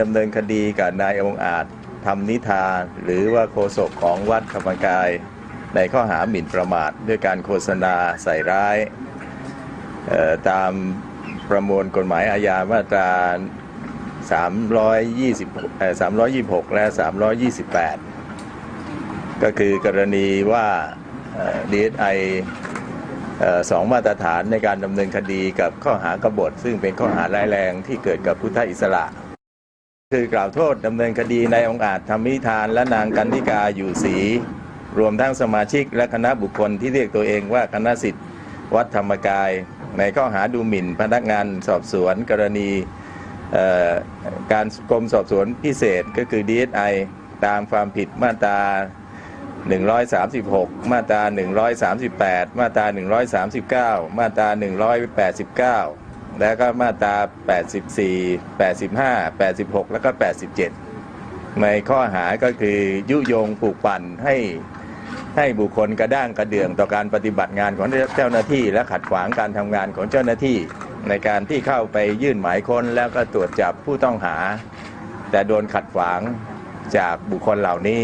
ดำเนินคดีกับนายองอาจทำนิทาหรือว่าโฆษกของวัดธรรมกาย ในข้อหาหมิ่นประมาทด้วยการโฆษณาใส่ร้ายตามประมวลกฎหมายอาญามาตรา 320เอ่อ326 และ 328 ก็คือกรณีว่าดีเอสไอสองมาตรฐานในการดำเนินคดีกับข้อหากบฏ ซึ่งเป็นข้อหาร้ายแรงที่เกิดกับพุทธอิสระ คือกล่าวโทษดำเนินคดีในองค์อาจธรรมิทานและนางกันนิกาอยู่ศรีรวมทั้งสมาชิกและคณะบุคคลที่เรียกตัวเองว่าคณะสิทธิ์วัดธรรมกาย ในข้อหาดูหมิ่น พนักงานสอบสวนกรณีการกรมสอบสวนพิเศษก็คือ DSI ตามความผิดมาตรา 136 มาตรา 138 มาตรา 139 มาตรา 189 แล้วก็มาตรา 84 85 86 แล้วก็ 87 ในข้อหาก็คือยุยงปลูกปั่นให้ให้บุคคลกระด้างกระเดื่องต่อการปฏิบัติงานของเจ้าหน้าที่และขัดขวางการทำงานของเจ้าหน้าที่ ในการที่เข้าไปยื่นหมายค้นแล้วก็ตรวจจับผู้ต้องหา แต่โดนขัดขวางจากบุคคลเหล่านี้